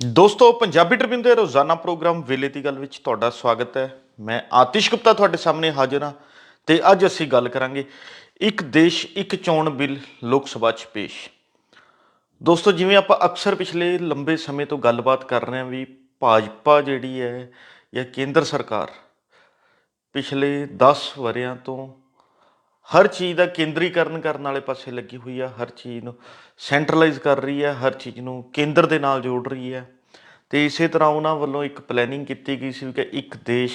ਦੋਸਤੋ, ਪੰਜਾਬੀ ਟ੍ਰਿਬਿਊਨ ਦੇ ਰੋਜ਼ਾਨਾ ਪ੍ਰੋਗਰਾਮ ਵੇਲੇ ਦੀ ਗੱਲ ਵਿੱਚ ਤੁਹਾਡਾ ਸਵਾਗਤ ਹੈ। ਮੈਂ ਆਤਿਸ਼ ਗੁਪਤਾ ਤੁਹਾਡੇ ਸਾਹਮਣੇ ਹਾਜ਼ਰ ਹਾਂ ਤੇ ਅੱਜ ਅਸੀਂ ਗੱਲ ਕਰਾਂਗੇ ਇੱਕ ਦੇਸ਼, ਇੱਕ ਚੋਣ ਬਿੱਲ ਲੋਕ ਸਭਾ 'ਚ ਪੇਸ਼। ਦੋਸਤੋ, ਜਿਵੇਂ ਆਪਾਂ ਅਕਸਰ ਪਿਛਲੇ ਲੰਬੇ ਸਮੇਂ ਤੋਂ ਗੱਲਬਾਤ ਕਰ ਰਹੇ ਹਾਂ ਵੀ ਭਾਜਪਾ ਜਿਹੜੀ ਹੈ ਜਾਂ ਕੇਂਦਰ ਸਰਕਾਰ ਪਿਛਲੇ 10 ਵਰਿਆਂ ਤੋਂ ਹਰ ਚੀਜ਼ ਦਾ ਕੇਂਦਰੀਕਰਨ ਕਰਨ ਵਾਲੇ ਪਾਸੇ ਲੱਗੀ ਹੋਈ ਆ, ਹਰ ਚੀਜ਼ ਨੂੰ ਸੈਂਟਰਲਾਈਜ਼ ਕਰ ਰਹੀ ਹੈ ਹਰ ਚੀਜ਼ ਨੂੰ ਕੇਂਦਰ ਦੇ ਨਾਲ ਜੋੜ ਰਹੀ ਹੈ ਤੇ ਇਸੇ ਤਰ੍ਹਾਂ ਉਹਨਾਂ ਵੱਲੋਂ ਇੱਕ ਪਲੈਨਿੰਗ ਕੀਤੀ ਗਈ ਸੀ ਕਿ ਇੱਕ ਦੇਸ਼,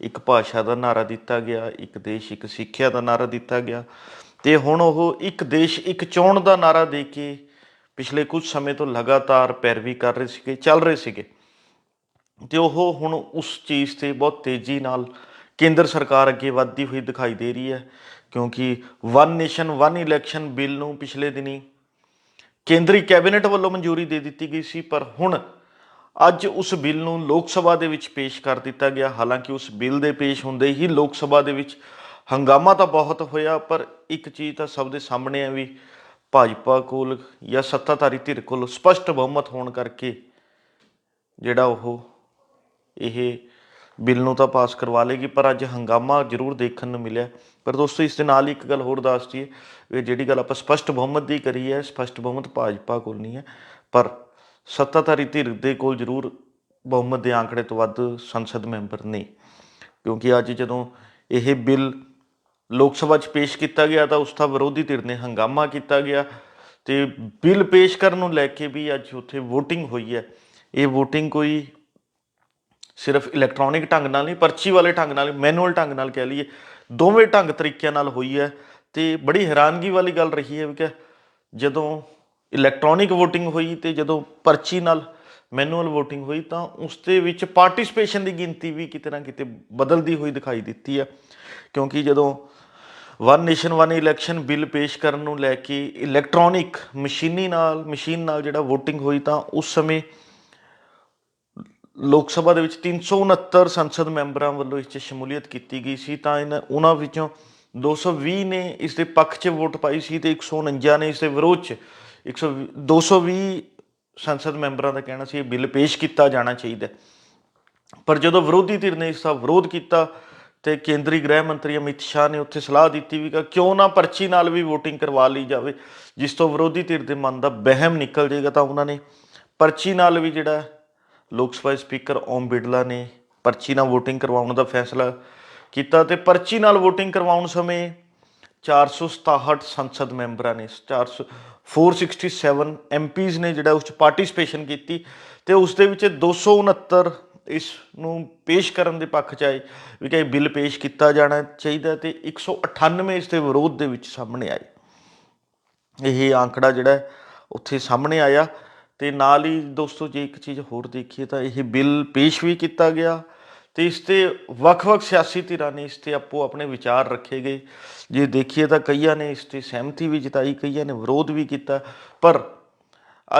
ਇੱਕ ਭਾਸ਼ਾ ਦਾ ਨਾਰਾ ਦਿੱਤਾ ਗਿਆ, ਇੱਕ ਦੇਸ਼, ਇੱਕ ਸਿੱਖਿਆ ਦਾ ਨਾਰਾ ਦਿੱਤਾ ਗਿਆ। ਤੇ ਹੁਣ ਉਹ ਇੱਕ ਦੇਸ਼, ਇੱਕ ਚੋਣ ਦਾ ਨਾਰਾ ਦੇ ਕੇ ਪਿਛਲੇ ਕੁਝ ਸਮੇਂ ਤੋਂ ਲਗਾਤਾਰ ਪੈਰਵੀ ਕਰ ਰਹੇ ਸੀਗੇ, ਚੱਲ ਰਹੇ ਸੀਗੇ। ਤੇ ਉਹ ਹੁਣ ਉਸ ਚੀਜ਼ ਤੇ ਬਹੁਤ ਤੇਜ਼ੀ ਨਾਲ ਕੇਂਦਰ ਸਰਕਾਰ ਅੱਗੇ ਵੱਧਦੀ ਹੋਈ ਦਿਖਾਈ ਦੇ ਰਹੀ ਹੈ। ਕਿਉਂਕਿ one nation one election bill ਨੂੰ ਪਿਛਲੇ ਦਿਨੀ ਕੇਂਦਰੀ ਕੈਬਨਿਟ ਵੱਲੋਂ ਮਨਜ਼ੂਰੀ ਦੇ ਦਿੱਤੀ ਗਈ ਸੀ, ਪਰ ਹੁਣ ਅੱਜ ਉਸ ਬਿੱਲ ਨੂੰ ਲੋਕ ਸਭਾ ਦੇ ਵਿੱਚ ਪੇਸ਼ ਕਰ ਦਿੱਤਾ ਗਿਆ। ਹਾਲਾਂਕਿ ਉਸ ਬਿੱਲ ਦੇ ਪੇਸ਼ ਹੁੰਦੇ ਹੀ ਲੋਕ ਸਭਾ ਦੇ ਵਿੱਚ ਹੰਗਾਮਾ ਤਾਂ ਬਹੁਤ ਹੋਇਆ, ਪਰ ਇੱਕ ਚੀਜ਼ ਤਾਂ ਸਭ ਦੇ ਸਾਹਮਣੇ ਹੈ ਵੀ ਭਾਜਪਾ ਕੋਲ ਜਾਂ ਸੱਤਾਧਾਰੀ ਧਿਰ ਕੋਲ ਸਪਸ਼ਟ ਬਹੁਮਤ ਹੋਣ ਕਰਕੇ ਜਿਹੜਾ ਉਹ ਇਹ ਬਿੱਲ ਨੂੰ ਤਾਂ ਪਾਸ ਕਰਵਾ ਲੇਗੀ, ਪਰ ਅੱਜ ਹੰਗਾਮਾ ਜ਼ਰੂਰ ਦੇਖਣ ਨੂੰ ਮਿਲਿਆ। ਪਰ ਦੋਸਤੋ, ਇਸ ਦੇ ਨਾਲ ਹੀ ਇੱਕ ਗੱਲ ਹੋਰ ਦੱਸ ਦਈਏ ਵੀ ਜਿਹੜੀ ਗੱਲ ਆਪਾਂ ਸਪਸ਼ਟ ਬਹੁਮਤ ਦੀ ਕਰੀ ਹੈ, ਸਪਸ਼ਟ ਬਹੁਮਤ ਭਾਜਪਾ ਕੋਲ ਨਹੀਂ ਹੈ। ਪਰ ਸੱਤਾਧਾਰੀ ਧਿਰ ਦੇ ਕੋਲ ਜ਼ਰੂਰ ਬਹੁਮਤ ਦੇ ਆંકੜੇ ਤੋਂ ਵੱਧ ਸੰਸਦ ਮੈਂਬਰ ਨਹੀਂ। ਕਿਉਂਕਿ ਅੱਜ ਜਦੋਂ ਇਹ ਬਿੱਲ ਲੋਕ ਸਭਾ 'ਚ ਪੇਸ਼ ਕੀਤਾ ਗਿਆ, ਤਾਂ ਉਸ ਦਾ ਵਿਰੋਧੀ ਧਿਰ ਨੇ ਹੰਗਾਮਾ ਕੀਤਾ ਗਿਆ ਤੇ ਬਿੱਲ ਪੇਸ਼ ਕਰਨ ਨੂੰ ਲੈ ਕੇ ਵੀ ਅੱਜ ਉੱਥੇ VOTING ਹੋਈ ਹੈ। ਇਹ VOTING ਕੋਈ ਸਿਰਫ ਇਲੈਕਟ੍ਰੋਨਿਕ ਢੰਗ ਨਾਲ ਨਹੀਂ, ਪਰਚੀ ਵਾਲੇ ਢੰਗ ਨਾਲ, ਮੈਨੂਅਲ ਢੰਗ ਨਾਲ ਕਹਿ ਲਈਏ। ਦੋਵੇਂ ਢੰਗ ਤਰੀਕਿਆਂ ਨਾਲ ਹੋਈ ਹੈ ਤੇ ਬੜੀ ਹੈਰਾਨਗੀ ਵਾਲੀ ਗੱਲ ਰਹੀ ਹੈ ਵੀ ਕਿ ਜਦੋਂ ਇਲੈਕਟ੍ਰੋਨਿਕ VOTING ਹੋਈ ਤੇ ਜਦੋਂ ਪਰਚੀ ਨਾਲ ਮੈਨੂਅਲ VOTING ਹੋਈ ਤਾਂ ਉਸ ਦੇ ਵਿੱਚ ਪਾਰਟਿਸਿਪੇਸ਼ਨ ਦੀ ਗਿਣਤੀ ਵੀ ਕਿਤੇ ਨਾ ਕਿਤੇ ਬਦਲਦੀ ਹੋਈ ਦਿਖਾਈ ਦਿੱਤੀ ਹੈ। ਕਿਉਂਕਿ ਜਦੋਂ one nation one election bill ਪੇਸ਼ ਕਰਨ ਨੂੰ ਲੈ ਕੇ ਇਲੈਕਟ੍ਰੋਨਿਕ ਮਸ਼ੀਨੀ ਨਾਲ, ਮਸ਼ੀਨ ਨਾਲ ਜਿਹੜਾ VOTING ਹੋਈ ਤਾਂ ਉਸ ਸਮੇਂ ਲੋਕ ਸਭਾ ਦੇ ਵਿੱਚ 369 ਸੰਸਦ ਮੈਂਬਰਾਂ ਵੱਲੋਂ ਇਸ 'ਚ ਸ਼ਮੂਲੀਅਤ ਕੀਤੀ ਗਈ ਸੀ, ਤਾਂ ਇਹਨਾਂ, ਉਹਨਾਂ ਵਿੱਚੋਂ 220 ਨੇ ਇਸ ਦੇ ਪੱਖ 'ਚ ਵੋਟ ਪਾਈ ਸੀ ਤੇ 149 ਨੇ ਇਸ ਦੇ ਵਿਰੋਧ 'ਚ 120 220 ਸੰਸਦ ਮੈਂਬਰਾਂ ਦਾ ਕਹਿਣਾ ਸੀ ਇਹ ਬਿੱਲ ਪੇਸ਼ ਕੀਤਾ ਜਾਣਾ ਚਾਹੀਦਾ ਪਰ ਜਦੋਂ ਵਿਰੋਧੀ ਧਿਰ ਨੇ ਇਸ ਦਾ ਵਿਰੋਧ ਕੀਤਾ ਤੇ ਕੇਂਦਰੀ ਗ੍ਰਹਿ ਮੰਤਰੀ ਅਮਿਤ ਸ਼ਾਹ ਨੇ ਉੱਥੇ ਸਲਾਹ ਦਿੱਤੀ ਵੀ ਕਿ ਕਿਉਂ ਨਾ ਪਰਚੀ ਨਾਲ ਵੀ VOTING ਕਰਵਾ ਲਈ ਜਾਵੇ, ਜਿਸ ਤੋਂ ਵਿਰੋਧੀ ਧਿਰ ਦੇ ਮਨ ਦਾ ਬਹਿਮ ਨਿਕਲ ਜਾਏਗਾ, ਤਾਂ ਉਹਨਾਂ ਨੇ ਪਰਚੀ ਨਾਲ ਵੀ ਜਿਹੜਾ ਲੋਕ ਸਭਾ ਸਪੀਕਰ ਓਮ ਬਿਰਲਾ ਨੇ ਪਰਚੀ ਨਾਲ VOTING ਕਰਵਾਉਣ ਦਾ ਫੈਸਲਾ ਕੀਤਾ ਤੇ ਪਰਚੀ ਨਾਲ VOTING ਕਰਵਾਉਣ ਸਮੇਂ 467 ਸੰਸਦ ਮੈਂਬਰਾਂ ਨੇ 400 467 ਐਮਪੀਜ਼ ਨੇ ਜਿਹੜਾ ਉਸ ਚ ਪਾਰਟਿਸਿਪੇਸ਼ਨ ਕੀਤੀ ਤੇ ਉਸ ਦੇ ਵਿੱਚ 269 ਇਸ ਨੂੰ ਪੇਸ਼ ਕਰਨ ਦੇ ਪੱਖ ਚ ਆਏ ਵੀ ਕਿ ਬਿੱਲ ਪੇਸ਼ ਕੀਤਾ ਜਾਣਾ ਚਾਹੀਦਾ ਤੇ 198 ਇਸ ਦੇ ਵਿਰੋਧ ਦੇ ਵਿੱਚ ਸਾਹਮਣੇ ਆਏ। ਇਹ ਆંકੜਾ ਜਿਹੜਾ ਉੱਥੇ ਸਾਹਮਣੇ ਆਇਆ। ਤੇ ਨਾਲ ਹੀ ਦੋਸਤੋ, ਜੇ ਇੱਕ ਚੀਜ਼ ਹੋਰ ਦੇਖੀਏ ਤਾਂ ਇਹ ਬਿੱਲ ਪੇਸ਼ ਵੀ ਕੀਤਾ ਗਿਆ ਤੇ ਇਸ ਤੇ ਵੱਖ-ਵੱਖ ਸਿਆਸੀ ਧਿਰਾਂ ਨੇ ਇਸ ਤੇ ਆਪੋ ਆਪਣੇ ਵਿਚਾਰ ਰੱਖੇ ਗਏ। ਜੇ ਦੇਖੀਏ ਤਾਂ ਕਈਆਂ ਨੇ ਇਸ ਤੇ ਸਹਿਮਤੀ ਵੀ ਜਤਾਈ, ਕਈਆਂ ਨੇ ਵਿਰੋਧ ਵੀ ਕੀਤਾ। ਪਰ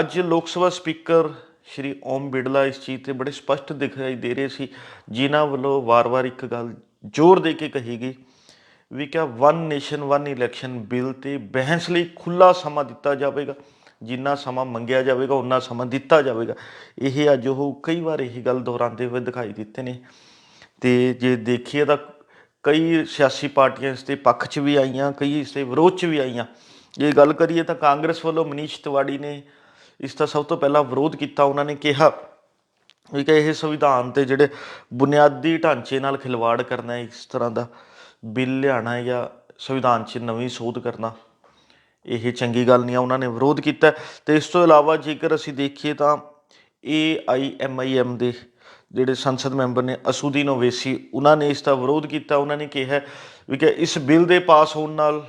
ਅੱਜ ਲੋਕ ਸਭਾ ਸਪੀਕਰ ਸ਼੍ਰੀ ਓਮ ਬਿਰਲਾ ਇਸ ਚੀਜ਼ ਤੇ ਬੜੇ ਸਪਸ਼ਟ ਦਿਖਾਈ ਦੇ ਰਹੇ ਸੀ, ਜਿਨ੍ਹਾਂ ਵੱਲੋਂ ਵਾਰ-ਵਾਰ ਇੱਕ ਗੱਲ ਜ਼ੋਰ ਦੇ ਕੇ ਕਹੀ ਗਈ ਵੀ ਕਿਹਾ one nation one election bill ਤੇ ਬਹਿਸ ਲਈ ਖੁੱਲਾ ਸਮਾਂ ਦਿੱਤਾ ਜਾਵੇਗਾ। ਜਿੰਨਾ ਸਮਾਂ ਮੰਗਿਆ ਜਾਵੇਗਾ ਉਨਾ ਸਮਾਂ ਦਿੱਤਾ ਜਾਵੇਗਾ। ਇਹ ਅੱਜ ਉਹ ਕਈ ਵਾਰ ਇਹ ਗੱਲ ਦੁਹਰਾਉਂਦੇ ਹੋਏ ਦਿਖਾਈ ਦਿੱਤੇ ਨੇ। ਤੇ ਜੇ ਦੇਖੀਏ ਤਾਂ ਕਈ ਸਿਆਸੀ ਪਾਰਟੀਆਂ ਇਸ ਦੇ ਪੱਖ 'ਚ ਵੀ ਆਈਆਂ, ਕਈ ਇਸ ਦੇ ਵਿਰੋਧ 'ਚ ਵੀ ਆਈਆਂ। ਜੇ ਗੱਲ ਕਰੀਏ ਤਾਂ ਕਾਂਗਰਸ ਵੱਲੋਂ ਮਨੀਸ਼ ਤਿਵਾੜੀ ਨੇ ਇਸ ਦਾ ਸਭ ਤੋਂ ਪਹਿਲਾਂ ਵਿਰੋਧ ਕੀਤਾ, ਉਹਨਾਂ ਨੇ ਕਿਹਾ ਵੀ ਕਿ ਇਹ ਸੰਵਿਧਾਨ ਤੇ ਜਿਹੜੇ ਬੁਨਿਆਦੀ ਢਾਂਚੇ ਨਾਲ ਖਿਲਵਾੜ ਕਰਨਾ ਇਸ ਤਰ੍ਹਾਂ ਦਾ ਬਿੱਲ ਲਿਆਣਾ ਜਾਂ ਸੰਵਿਧਾਨ 'ਚ ਨਵੀਂ ਸੋਧ ਕਰਨਾ। ਇਹ ਚੰਗੀ ਗੱਲ ਨਹੀਂ ਆ, ਉਹਨਾਂ ਨੇ ਵਿਰੋਧ ਕੀਤਾ ਤੇ ਇਸ ਤੋਂ ਇਲਾਵਾ ਜੇਕਰ ਅਸੀਂ ਦੇਖੀਏ ਤਾਂ AIMIM ਦੇ ਜਿਹੜੇ ਸੰਸਦ ਮੈਂਬਰ ਨੇ ਅਸੂਦੀਨ ਓਵੇਸੀ, ਉਹਨਾਂ ਨੇ ਇਸ ਦਾ ਵਿਰੋਧ ਕੀਤਾ। ਉਹਨਾਂ ਨੇ ਕਿਹਾ ਵੀ ਕਿ ਇਸ ਬਿੱਲ ਦੇ ਪਾਸ ਹੋਣ ਨਾਲ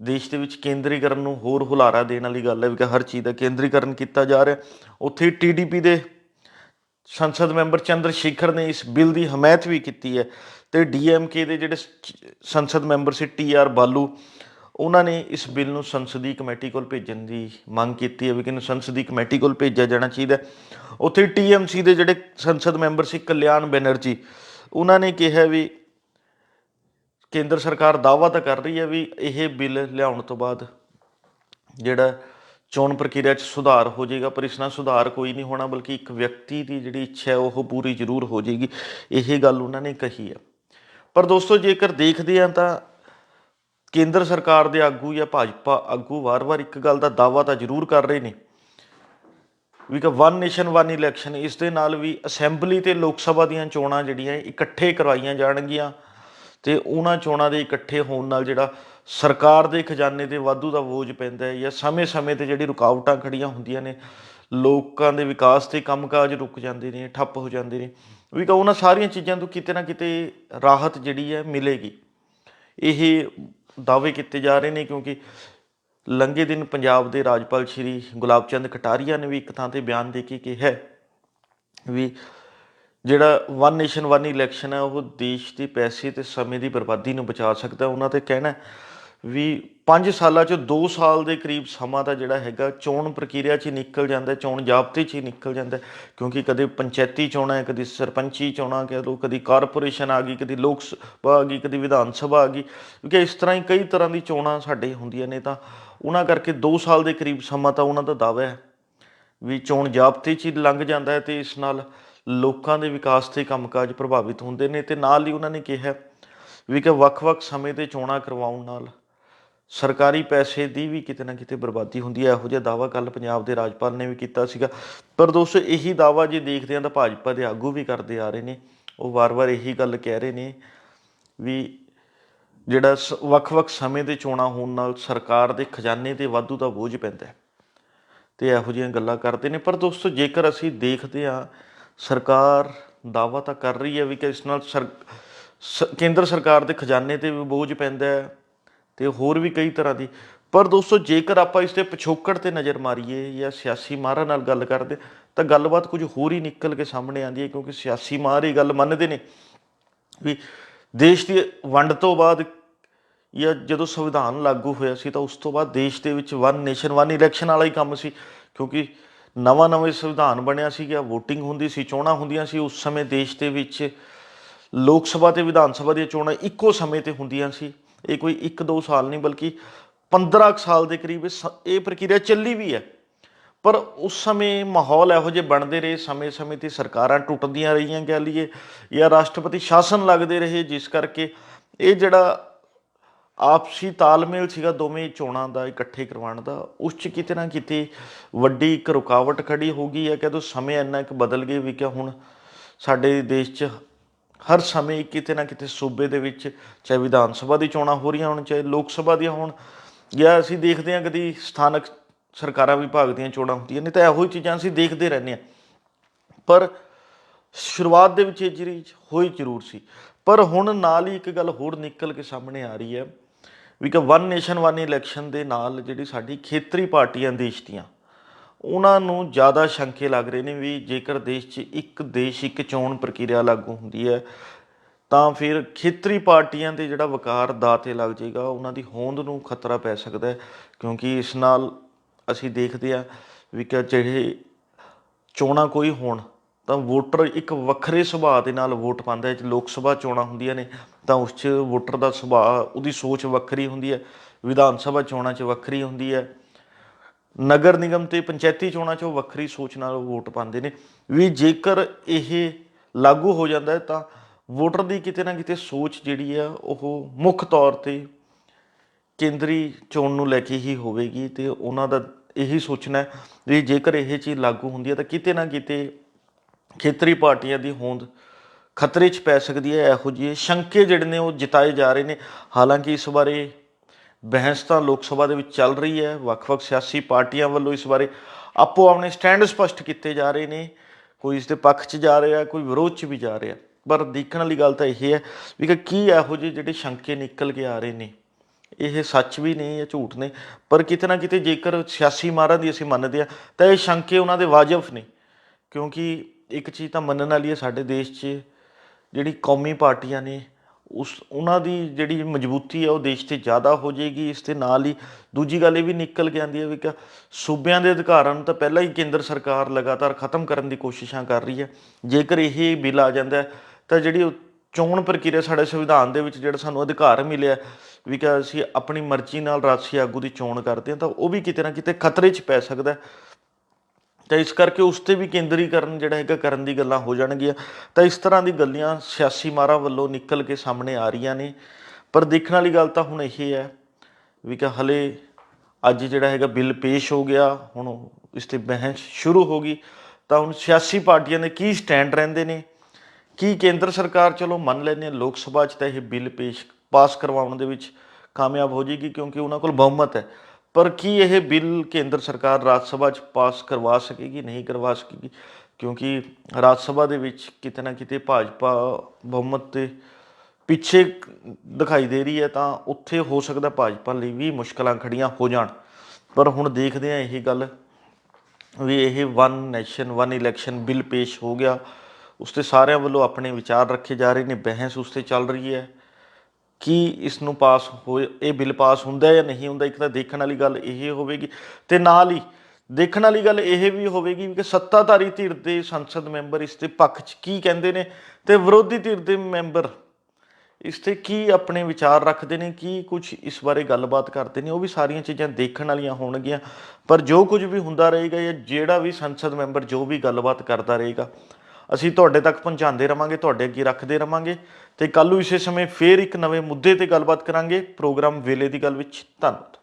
ਦੇਸ਼ ਦੇ ਵਿੱਚ ਕੇਂਦਰੀਕਰਨ ਨੂੰ ਹੋਰ ਹੁਲਾਰਾ ਦੇਣ ਵਾਲੀ ਗੱਲ ਹੈ ਵੀ ਕਿ ਹਰ ਚੀਜ਼ ਦਾ ਕੇਂਦਰੀਕਰਨ ਕੀਤਾ ਜਾ ਰਿਹਾ ਉੱਥੇ ਟੀਡੀਪੀ ਦੇ ਸੰਸਦ ਮੈਂਬਰ ਚੰਦਰ ਸ਼ੇਖਰ ਨੇ ਇਸ ਬਿੱਲ ਦੀ ਹਮਾਇਤ ਵੀ ਕੀਤੀ ਹੈ। ਤੇ ਡੀਐਮਕੇ ਦੇ ਜਿਹੜੇ ਸੰਸਦ ਮੈਂਬਰ ਸੀ ਟੀਆਰ ਬਾਲੂ ਉਹਨਾਂ ਨੇ ਇਸ ਬਿੱਲ ਨੂੰ ਸੰਸਦੀ ਕਮੇਟੀ ਕੋਲ ਭੇਜਣ ਦੀ ਮੰਗ ਕੀਤੀ ਹੈ ਵੀ ਕਿ ਇਹਨੂੰ ਸੰਸਦੀ ਕਮੇਟੀ ਕੋਲ ਭੇਜਿਆ ਜਾਣਾ ਚਾਹੀਦਾ ਹੈ। ਉੱਥੇ ਟੀਐਮਸੀ ਦੇ ਜਿਹੜੇ ਸੰਸਦ ਮੈਂਬਰ ਸੀ ਕਲਿਆਣ ਬੈਨਰਜੀ, ਉਹਨਾਂ ਨੇ ਕਿਹਾ ਵੀ ਕੇਂਦਰ ਸਰਕਾਰ ਦਾਅਵਾ ਤਾਂ ਕਰ ਰਹੀ ਹੈ ਵੀ ਇਹ ਬਿੱਲ ਲਿਆਉਣ ਤੋਂ ਬਾਅਦ ਜਿਹੜਾ ਚੋਣ ਪ੍ਰਕਿਰਿਆ 'ਚ ਸੁਧਾਰ ਹੋ ਜਾਏਗਾ, ਪਰ ਇਸ ਨਾਲ ਸੁਧਾਰ ਕੋਈ ਨਹੀਂ ਹੋਣਾ, ਬਲਕਿ ਇੱਕ ਵਿਅਕਤੀ ਦੀ ਜਿਹੜੀ ਇੱਛਾ ਹੈ, ਉਹ ਪੂਰੀ ਜ਼ਰੂਰ ਹੋ ਜਾਏਗੀ ਇਹ ਗੱਲ ਉਹਨਾਂ ਨੇ ਕਹੀ ਹੈ ਪਰ ਦੋਸਤੋ, ਜੇਕਰ ਦੇਖਦੇ ਹਾਂ ਤਾਂ ਕੇਂਦਰ ਸਰਕਾਰ ਦੇ ਆਗੂ ਜਾਂ ਭਾਜਪਾ ਆਗੂ ਵਾਰ-ਵਾਰ ਇੱਕ ਗੱਲ ਦਾ ਦਾਅਵਾ ਤਾਂ ਜ਼ਰੂਰ ਕਰ ਰਹੇ ਨੇ ਵੀ ਕਿ ਵਨ ਨੇਸ਼ਨ ਵਨ ਇਲੈਕਸ਼ਨ ਇਸ ਦੇ ਨਾਲ ਵੀ ਅਸੈਂਬਲੀ ਤੇ ਲੋਕ ਸਭਾ ਦੀਆਂ ਚੋਣਾਂ ਜਿਹੜੀਆਂ ਇਕੱਠੇ ਕਰਵਾਈਆਂ ਜਾਣਗੀਆਂ ਤੇ ਉਹਨਾਂ ਚੋਣਾਂ ਦੇ ਇਕੱਠੇ ਹੋਣ ਨਾਲ ਜਿਹੜਾ ਸਰਕਾਰ ਦੇ ਖਜ਼ਾਨੇ ਤੇ ਵਾਧੂ ਦਾ ਬੋਝ ਪੈਂਦਾ ਹੈ ਜਾਂ ਸਮੇਂ-ਸਮੇਂ ਤੇ ਜਿਹੜੀ ਰੁਕਾਵਟਾਂ ਖੜੀਆਂ ਹੁੰਦੀਆਂ ਨੇ, ਲੋਕਾਂ ਦੇ ਵਿਕਾਸ ਤੇ ਕੰਮਕਾਜ ਰੁਕ ਜਾਂਦੇ ਨੇ, ਠੱਪ ਹੋ ਜਾਂਦੇ ਨੇ, ਵੀ ਕਿ ਉਹਨਾਂ ਸਾਰੀਆਂ ਚੀਜ਼ਾਂ ਤੋਂ ਕਿਤੇ ਨਾ ਕਿਤੇ ਰਾਹਤ ਜਿਹੜੀ ਹੈ ਮਿਲੇਗੀ। ਇਹ ਦਾਅਵੇ ਕੀਤੇ ਜਾ ਰਹੇ ਨੇ ਕਿਉਂਕਿ ਲੰਘੇ ਦਿਨ ਪੰਜਾਬ ਦੇ ਰਾਜਪਾਲ ਸ਼੍ਰੀ ਗੁਲਾਬ ਚੰਦ ਕਟਾਰੀਆ ਨੇ ਵੀ ਇੱਕ ਥਾਂ ਤੇ ਬਿਆਨ ਦੇ ਕੇ ਕਿਹਾ ਵੀ ਜਿਹੜਾ ਵਨ ਨੇਸ਼ਨ ਵਨ ਇਲੈਕਸ਼ਨ ਹੈ, ਉਹ ਦੇਸ਼ ਦੇ ਪੈਸੇ ਤੇ ਸਮੇਂ ਦੀ ਬਰਬਾਦੀ ਨੂੰ ਬਚਾ ਸਕਦਾ ਉਹਨਾਂ ਤੇ ਕਹਿਣਾ ਵੀ 5 ਸਾਲਾਂ ਚੋਂ 2 ਸਾਲ ਦੇ ਕਰੀਬ ਸਮਾਂ ਤਾਂ ਜਿਹੜਾ ਹੈਗਾ, ਚੋਣ ਪ੍ਰਕਿਰਿਆ 'ਚ ਹੀ ਨਿਕਲ ਜਾਂਦਾ ਚੋਣ ਜਾਬਤੇ 'ਚ ਹੀ ਨਿਕਲ ਜਾਂਦਾ ਕਿਉਂਕਿ ਕਦੇ ਪੰਚਾਇਤੀ ਚੋਣਾਂ ਹੈ, ਕਦੀ ਸਰਪੰਚੀ ਚੋਣਾਂ ਕਹਿ ਲਓ ਕਦੀ ਕਾਰਪੋਰੇਸ਼ਨ ਆ ਗਈ, ਕਦੀ ਲੋਕ ਸਭਾ ਆ ਗਈ, ਕਦੀ ਵਿਧਾਨ ਸਭਾ ਆ ਗਈ, ਕਿਉਂਕਿ ਇਸ ਤਰ੍ਹਾਂ ਹੀ ਕਈ ਤਰ੍ਹਾਂ ਦੀ ਚੋਣਾਂ ਸਾਡੇ ਹੁੰਦੀਆਂ ਨੇ ਤਾਂ ਉਹਨਾਂ ਕਰਕੇ 2 ਸਾਲ ਦੇ ਕਰੀਬ ਸਮਾਂ ਤਾਂ ਉਹਨਾਂ ਦਾ ਦਾਅਵਾ ਹੈ ਵੀ ਚੋਣ ਜਾਬਤੇ 'ਚ ਹੀ ਲੰਘ ਜਾਂਦਾ ਹੈ ਤੇ ਇਸ ਨਾਲ ਲੋਕਾਂ ਦੇ ਵਿਕਾਸ ਤੇ ਕੰਮਕਾਜ ਪ੍ਰਭਾਵਿਤ ਹੁੰਦੇ ਨੇ ਤੇ ਨਾਲ ਹੀ ਉਹਨਾਂ ਨੇ ਕਿਹਾ ਵੀ ਕਿ ਵੱਖ-ਵੱਖ ਸਮੇਂ ਤੇ ਚੋਣਾਂ ਕਰਵਾਉਣ ਨਾਲ ਸਰਕਾਰੀ ਪੈਸੇ ਦੀ ਵੀ ਕਿਤੇ ਨਾ ਕਿਤੇ ਬਰਬਾਦੀ ਹੁੰਦੀ ਹੈ। ਇਹੋ ਜਿਹਾ ਦਾਵਾ ਕੱਲ ਪੰਜਾਬ ਦੇ ਰਾਜਪਾਲ ਨੇ ਵੀ ਕੀਤਾ ਸੀਗਾ। ਪਰ ਦੋਸਤੋ, ਇਹੀ ਦਾਵਾ ਜੇ ਦੇਖਦੇ ਹਾਂ ਤਾਂ ਭਾਜਪਾ ਦੇ ਆਗੂ ਵੀ ਕਰਦੇ ਆ ਰਹੇ ਨੇ। ਉਹ ਵਾਰ-ਵਾਰ ਇਹੀ ਗੱਲ ਕਹਿ ਰਹੇ ਨੇ ਵੀ ਜਿਹੜਾ ਸ- ਵੱਖ-ਵੱਖ ਸਮੇਂ ਦੇ ਚੋਣਾਂ ਹੋਣ ਨਾਲ ਸਰਕਾਰ ਦੇ ਖਜ਼ਾਨੇ ਤੇ ਵਾਧੂ ਦਾ ਬੋਝ ਪੈਂਦਾ ਹੈ। ਤੇ ਇਹੋ ਜਿਹੀਆਂ ਗੱਲਾਂ ਕਰਦੇ ਨੇ। ਪਰ ਦੋਸਤੋ, ਜੇਕਰ ਅਸੀਂ ਦੇਖਦੇ ਹਾਂ, ਸਰਕਾਰ ਦਾਵਾ ਤਾਂ ਕਰ ਰਹੀ ਹੈ ਵੀ ਕਿ ਇਸ ਨਾਲ ਸਰ ਕੇਂਦਰ ਸਰਕਾਰ ਦੇ ਖਜ਼ਾਨੇ ਤੇ ਵੀ ਬੋਝ ਪੈਂਦਾ ਹੈ। ਤੇ ਹੋਰ ਵੀ ਕਈ ਤਰ੍ਹਾਂ ਦੀ। ਪਰ ਦੋਸਤੋ, ਜੇਕਰ ਆਪਾਂ ਇਸ 'ਤੇ ਪਿਛੋਕੜ ਤੇ ਨਜ਼ਰ ਮਾਰੀਏ ਜਾਂ ਸਿਆਸੀ ਮਾਹਰਾਂ ਨਾਲ ਗੱਲ ਕਰਦੇ, ਤਾਂ ਗੱਲਬਾਤ ਕੁਝ ਹੋਰ ਹੀ ਨਿਕਲ ਕੇ ਸਾਹਮਣੇ ਆਉਂਦੀ ਹੈ, ਕਿਉਂਕਿ ਸਿਆਸੀ ਮਾਹਰ ਇਹ ਗੱਲ ਮੰਨਦੇ ਨੇ ਵੀ ਦੇਸ਼ ਦੀ ਵੰਡ ਤੋਂ ਬਾਅਦ ਜਾਂ ਜਦੋਂ ਸੰਵਿਧਾਨ ਲਾਗੂ ਹੋਇਆ ਸੀ, ਤਾਂ ਉਸ ਤੋਂ ਬਾਅਦ ਦੇਸ਼ ਦੇ ਵਿੱਚ ਵਨ ਨੇਸ਼ਨ, ਵਨ ਇਲੈਕਸ਼ਨ ਵਾਲਾ ਹੀ ਕੰਮ ਸੀ, ਕਿਉਂਕਿ ਨਵਾਂ ਨਵੇਂ ਸੰਵਿਧਾਨ ਬਣਿਆ ਸੀ, ਜਾਂ VOTING ਹੁੰਦੀ ਸੀ, ਚੋਣਾਂ ਹੁੰਦੀਆਂ ਸੀ, ਉਸ ਸਮੇਂ ਦੇਸ਼ ਦੇ ਵਿੱਚ ਲੋਕ ਸਭਾ ਤੇ ਵਿਧਾਨ ਸਭਾ ਦੀਆਂ ਚੋਣਾਂ ਇੱਕੋ ਸਮੇਂ ਤੇ ਹੁੰਦੀਆਂ ਸੀ। ਇਹ ਕੋਈ 1-2 ਸਾਲ ਨਹੀਂ, ਬਲਕਿ 15 ਕੁ ਸਾਲ ਦੇ ਕਰੀਬ ਇਹ ਪ੍ਰਕਿਰਿਆ ਚੱਲੀ ਵੀ ਹੈ। ਪਰ ਉਸ ਸਮੇਂ ਮਾਹੌਲ ਇਹੋ ਜਿਹੇ ਬਣਦੇ ਰਹੇ, ਸਮੇਂ-ਸਮੇਂ ਤੇ ਸਰਕਾਰਾਂ ਟੁੱਟਦੀਆਂ ਰਹੀਆਂ ਕਹਿ ਲਈਏ, ਜਾਂ ਰਾਸ਼ਟਰਪਤੀ ਸ਼ਾਸਨ ਲੱਗਦੇ ਰਹੇ, ਜਿਸ ਕਰਕੇ ਇਹ ਜਿਹੜਾ ਆਪਸੀ ਤਾਲਮੇਲ ਸੀਗਾ ਦੋਵੇਂ ਚੋਣਾਂ ਦਾ, ਇਕੱਠੇ ਕਰਵਾਉਣ ਦਾ, ਉਸ 'ਚ ਕਿਤੇ ਨਾ ਕਿਤੇ ਵੱਡੀ ਇੱਕ ਰੁਕਾਵਟ ਖੜੀ ਹੋ ਗਈ ਹੈ। ਕਿ ਜਦੋਂ ਸਮੇਂ ਇੰਨਾ ਕੁ ਬਦਲ ਗਏ ਵੀ ਕਿ ਹੁਣ ਸਾਡੇ ਦੇਸ਼ 'ਚ ਹਰ ਸਮੇਂ ਕਿਤੇ ਨਾ ਕਿਤੇ ਸੂਬੇ ਦੇ ਵਿੱਚ, ਚਾਹੇ ਵਿਧਾਨ ਸਭਾ ਦੀ ਚੋਣਾਂ ਹੋ ਰਹੀਆਂ ਹੋਣ, ਚਾਹੇ ਲੋਕ ਸਭਾ ਦੀਆਂ ਹੋਣ, ਜਾਂ ਅਸੀਂ ਦੇਖਦੇ ਹਾਂ ਕਦੀ ਸਥਾਨਕ ਸਰਕਾਰਾਂ ਵਿਭਾਗ ਦੀਆਂ ਚੋਣਾਂ ਹੁੰਦੀਆਂ ਨੇ, ਤਾਂ ਇਹੋ ਹੀ ਚੀਜ਼ਾਂ ਅਸੀਂ ਦੇਖਦੇ ਰਹਿੰਦੇ ਹਾਂ। ਪਰ ਸ਼ੁਰੂਆਤ ਦੇ ਵਿੱਚ ਇਹ ਚੀਜ਼ ਹੋਈ ਜ਼ਰੂਰ ਸੀ। ਪਰ ਹੁਣ ਨਾਲ ਹੀ ਇੱਕ ਗੱਲ ਹੋਰ ਨਿਕਲ ਕੇ ਸਾਹਮਣੇ ਆ ਰਹੀ ਹੈ, ਵੀ ਕਿ ਵਨ ਨੇਸ਼ਨ ਵਨ ਇਲੈਕਸ਼ਨ ਦੇ ਨਾਲ ਜਿਹੜੀ ਸਾਡੀ ਖੇਤਰੀ ਪਾਰਟੀਆਂ ਦੇਸ਼ ਦੀਆਂ ਉਹਨਾਂ ਨੂੰ ਜ਼ਿਆਦਾ ਸ਼ੰਕੇ ਲੱਗ ਰਹੇ ਨੇ ਵੀ ਜੇਕਰ ਦੇਸ਼ 'ਚ ਇੱਕ ਦੇਸ਼, ਇੱਕ ਚੋਣ ਪ੍ਰਕਿਰਿਆ ਲਾਗੂ ਹੁੰਦੀ ਹੈ, ਤਾਂ ਫਿਰ ਖੇਤਰੀ ਪਾਰਟੀਆਂ ਦੇ ਜਿਹੜਾ ਵਕਾਰ ਦਾ ਤੇ ਲੱਗ ਜਾਏਗਾ, ਉਹਨਾਂ ਦੀ ਹੋਂਦ ਨੂੰ ਖਤਰਾ ਪੈ ਸਕਦਾ ਹੈ, ਕਿਉਂਕਿ ਇਸ ਨਾਲ ਅਸੀਂ ਦੇਖਦੇ ਹਾਂ ਵੀ ਕਿ ਜਿਹੜੇ ਚੋਣਾਂ ਕੋਈ ਹੋਣ, ਤਾਂ ਵੋਟਰ ਇੱਕ ਵੱਖਰੇ ਸੁਭਾਅ ਦੇ ਨਾਲ ਵੋਟ ਪਾਉਂਦਾ ਹੈ, ਜੇ ਲੋਕ ਸਭਾ ਚੋਣਾਂ ਹੁੰਦੀਆਂ ਨੇ, ਤਾਂ ਉਸ 'ਚ ਵੋਟਰ ਦਾ ਸੁਭਾਅ, ਉਹਦੀ ਸੋਚ ਵੱਖਰੀ ਹੁੰਦੀ ਹੈ, ਵਿਧਾਨ ਸਭਾ ਚੋਣਾਂ 'ਚ ਵੱਖਰੀ ਹੁੰਦੀ ਹੈ। ਨਗਰ ਨਿਗਮ ਤੇ ਪੰਚਾਇਤੀ ਚੋਣਾਂ 'ਚ ਉਹ ਵੱਖਰੀ ਸੋਚ ਨਾਲ ਵੋਟ ਪਾਉਂਦੇ ਨੇ। ਵੀ ਜੇਕਰ ਇਹ ਲਾਗੂ ਹੋ ਜਾਂਦਾ ਹੈ ਤਾਂ ਵੋਟਰ ਦੀ ਕਿਤੇ ਨਾ ਕਿਤੇ ਸੋਚ ਜਿਹੜੀ ਆ, ਉਹ ਮੁੱਖ ਤੌਰ ਤੇ ਕੇਂਦਰੀ ਚੋਣ ਨੂੰ ਲੈ ਕੇ ਹੀ ਹੋਵੇਗੀ ਤੇ ਉਹਨਾਂ ਦਾ ਇਹੀ ਸੋਚਣਾ ਹੈ ਵੀ ਜੇਕਰ ਇਹ ਚੀਜ਼ ਲਾਗੂ ਹੁੰਦੀ ਹੈ ਤਾਂ ਕਿਤੇ ਨਾ ਕਿਤੇ ਖੇਤਰੀ ਪਾਰਟੀਆਂ ਦੀ ਹੋਂਦ ਖਤਰੇ 'ਚ ਪੈ ਸਕਦੀ ਹੈ। ਇਹੋ ਜਿਹੇ ਸ਼ੰਕੇ ਜਿਹੜੇ ਨੇ ਉਹ ਜਿਤਾਏ ਜਾ ਰਹੇ ਨੇ। ਹਾਲਾਂਕਿ ਇਸ ਬਾਰੇ ਬਹਿਸ ਤਾਂ ਲੋਕ ਸਭਾ ਦੇ ਵਿੱਚ ਚੱਲ ਰਹੀ ਹੈ। ਵੱਖ-ਵੱਖ ਸਿਆਸੀ ਪਾਰਟੀਆਂ ਵੱਲੋਂ ਇਸ ਬਾਰੇ ਆਪੋ ਆਪਣੇ ਸਟੈਂਡ ਸਪਸ਼ਟ ਕੀਤੇ ਜਾ ਰਹੇ ਨੇ। ਕੋਈ ਇਸ ਦੇ ਪੱਖ 'ਚ ਜਾ ਰਿਹਾ, ਕੋਈ ਵਿਰੋਧ 'ਚ ਵੀ ਜਾ ਰਿਹਾ। ਪਰ ਦੇਖਣ ਵਾਲੀ ਗੱਲ ਤਾਂ ਇਹ ਹੈ ਵੀ ਕਿ ਕੀ ਇਹੋ ਜਿਹੇ ਜਿਹੜੇ ਸ਼ੰਕੇ ਨਿਕਲ ਕੇ ਆ ਰਹੇ ਨੇ, ਇਹ ਸੱਚ ਵੀ ਨੇ ਜਾਂ ਝੂਠ ਨੇ? ਪਰ ਕਿਤੇ ਨਾ ਕਿਤੇ ਜੇਕਰ ਸਿਆਸੀ ਮਾਰਾਂ ਦੀ ਅਸੀਂ ਮੰਨਦੇ ਆ ਤਾਂ ਇਹ ਸ਼ੰਕੇ ਉਹਨਾਂ ਦੇ ਵਾਜਬ ਨੇ। ਕਿਉਂਕਿ ਇੱਕ ਚੀਜ਼ ਤਾਂ ਮੰਨਣ ਵਾਲੀ ਹੈ ਸਾਡੇ ਦੇਸ਼ 'ਚ, ਜਿਹੜੀ ਕੌਮੀ ਪਾਰਟੀਆਂ ਨੇ ਉਸ, ਉਹਨਾਂ ਦੀ ਜਿਹੜੀ ਮਜ਼ਬੂਤੀ ਹੈ ਉਹ ਦੇਸ਼ ਤੇ ਜ਼ਿਆਦਾ ਹੋ ਜਾਏਗੀ, ਇਸ ਦੇ ਨਾਲ ਹੀ ਦੂਜੀ ਗੱਲ ਇਹ ਵੀ ਨਿਕਲ ਕੇ ਆਉਂਦੀ ਹੈ ਵੀ ਕਿ ਸੂਬਿਆਂ ਦੇ ਅਧਿਕਾਰਾਂ ਨੂੰ ਤਾਂ ਪਹਿਲਾਂ ਹੀ ਕੇਂਦਰ ਸਰਕਾਰ ਲਗਾਤਾਰ ਖਤਮ ਕਰਨ ਦੀ ਕੋਸ਼ਿਸ਼ਾਂ ਕਰ ਰਹੀ ਹੈ। ਜੇਕਰ ਇਹ ਬਿੱਲ ਆ ਜਾਂਦਾ ਤਾਂ ਜਿਹੜੀ ਚੋਣ ਪ੍ਰਕਿਰਿਆ ਸਾਡੇ ਸੰਵਿਧਾਨ ਦੇ ਵਿੱਚ ਜਿਹੜਾ ਸਾਨੂੰ ਅਧਿਕਾਰ ਮਿਲਿਆ ਵੀ ਕਿ ਅਸੀਂ ਆਪਣੀ ਮਰਜ਼ੀ ਨਾਲ ਰਾਜਸੀ ਆਗੂ ਦੀ ਚੋਣ ਕਰਦੇ ਹਾਂ, ਤਾਂ ਉਹ ਵੀ ਕਿਤੇ ਨਾ ਕਿਤੇ ਖਤਰੇ 'ਚ ਪੈ ਸਕਦਾ ਤਾਂ ਇਸ ਕਰਕੇ ਉਸ ਤੇ ਵੀ ਕੇਂਦਰੀਕਰਨ ਜਿਹੜਾ ਹੈਗਾ ਕਰਨ ਦੀ ਗੱਲਾਂ ਹੋ ਜਾਣਗੀਆਂ। ਤਾਂ ਇਸ ਤਰ੍ਹਾਂ ਦੀ ਗੱਲਾਂ ਸਿਆਸੀ ਮਾਰਾਂ ਵੱਲੋਂ ਨਿਕਲ ਕੇ ਸਾਹਮਣੇ ਆ ਰਹੀਆਂ ਨੇ। ਪਰ ਦੇਖਣ ਵਾਲੀ ਗੱਲ ਤਾਂ ਹੁਣ ਇਹ ਹੈ ਵੀ ਕਿ ਹਲੇ ਅੱਜ ਜਿਹੜਾ ਹੈਗਾ ਬਿੱਲ ਪੇਸ਼ ਹੋ ਗਿਆ, ਹੁਣ ਇਸ ਤੇ ਬਹਿਸ ਸ਼ੁਰੂ ਹੋ ਗਈ। ਤਾਂ ਹੁਣ ਸਿਆਸੀ ਪਾਰਟੀਆਂ ਦੇ ਕੀ ਸਟੈਂਡ ਰਹਿੰਦੇ ਨੇ? ਕੀ ਕੇਂਦਰ ਸਰਕਾਰ ਚਲੋ ਮੰਨ ਲੈਂਦੇ ਹਾਂ ਲੋਕ ਸਭਾ 'ਚ ਤਾਂ ਇਹ ਬਿੱਲ ਪੇਸ਼, ਪਾਸ ਕਰਵਾਉਣ ਦੇ ਵਿੱਚ ਕਾਮਯਾਬ ਹੋ ਜਾਏਗੀ ਕਿਉਂਕਿ ਉਹਨਾਂ ਕੋਲ ਬਹੁਮਤ ਹੈ। ਪਰ ਕੀ ਇਹ ਬਿੱਲ ਕੇਂਦਰ ਸਰਕਾਰ ਰਾਜ ਸਭਾ 'ਚ ਪਾਸ ਕਰਵਾ ਸਕੇਗੀ, ਨਹੀਂ ਕਰਵਾ ਸਕੇਗੀ? ਕਿਉਂਕਿ ਰਾਜ ਸਭਾ ਦੇ ਵਿੱਚ ਕਿਤੇ ਨਾ ਕਿਤੇ ਭਾਜਪਾ ਬਹੁਮਤ ਤੇ ਪਿੱਛੇ ਦਿਖਾਈ ਦੇ ਰਹੀ ਹੈ, ਤਾਂ ਉੱਥੇ ਹੋ ਸਕਦਾ ਭਾਜਪਾ ਲਈ ਵੀ ਮੁਸ਼ਕਲਾਂ ਖੜੀਆਂ ਹੋ ਜਾਣ। ਪਰ ਹੁਣ ਦੇਖਦੇ ਹਾਂ ਇਹ ਗੱਲ ਵੀ ਇਹ one nation one election bill ਪੇਸ਼ ਹੋ ਗਿਆ। ਉਸ ਤੇ ਸਾਰਿਆਂ ਵੱਲੋਂ ਆਪਣੇ ਵਿਚਾਰ ਰੱਖੇ ਜਾ ਰਹੇ ਨੇ, ਬਹਿਸ ਉਸ ਤੇ ਚੱਲ ਰਹੀ ਹੈ। ਕੀ ਇਸ ਨੂੰ ਪਾਸ ਹੋ, ਇਹ ਬਿੱਲ ਪਾਸ ਹੁੰਦਾ ਜਾਂ ਨਹੀਂ ਹੁੰਦਾ, ਇੱਕ ਤਾਂ ਦੇਖਣ ਵਾਲੀ ਗੱਲ ਇਹ ਹੋਵੇਗੀ ਤੇ ਨਾਲ ਹੀ ਦੇਖਣ ਵਾਲੀ ਗੱਲ ਇਹ ਵੀ ਹੋਵੇਗੀ ਕਿ ਸੱਤਾਧਾਰੀ ਧਿਰ ਦੇ ਸੰਸਦ ਮੈਂਬਰ ਇਸ ਦੇ ਪੱਖ 'ਚ ਕੀ ਕਹਿੰਦੇ ਨੇ ਤੇ ਵਿਰੋਧੀ ਧਿਰ ਦੇ ਮੈਂਬਰ ਇਸ ਤੇ ਕੀ ਆਪਣੇ ਵਿਚਾਰ ਰੱਖਦੇ ਨੇ, ਕੀ ਕੁਝ ਇਸ ਬਾਰੇ ਗੱਲਬਾਤ ਕਰਦੇ ਨੇ, ਉਹ ਵੀ ਸਾਰੀਆਂ ਚੀਜ਼ਾਂ ਦੇਖਣ ਵਾਲੀਆਂ ਹੋਣਗੀਆਂ, ਪਰ ਜੋ ਕੁਝ ਵੀ ਹੁੰਦਾ ਰਹੇਗਾ ਜਾਂ ਜਿਹੜਾ ਵੀ ਸੰਸਦ ਮੈਂਬਰ ਜੋ ਵੀ ਗੱਲਬਾਤ ਕਰਦਾ ਰਹੇਗਾ ਅਸੀਂ ਤੁਹਾਡੇ ਤੱਕ ਪਹੁੰਚਾਉਂਦੇ ਰਵਾਂਗੇ, ਤੁਹਾਡੇ ਅੱਗੇ ਰੱਖਦੇ ਰਵਾਂਗੇ ਤੇ ਕੱਲ ਨੂੰ ਇਸੇ ਸਮੇਂ ਫੇਰ ਇੱਕ ਨਵੇਂ ਮੁੱਦੇ ਤੇ ਗੱਲਬਾਤ ਕਰਾਂਗੇ। ਪ੍ਰੋਗਰਾਮ ਵੇਲੇ ਦੀ ਗੱਲ ਵਿੱਚ ਧੰਨਵਾਦ।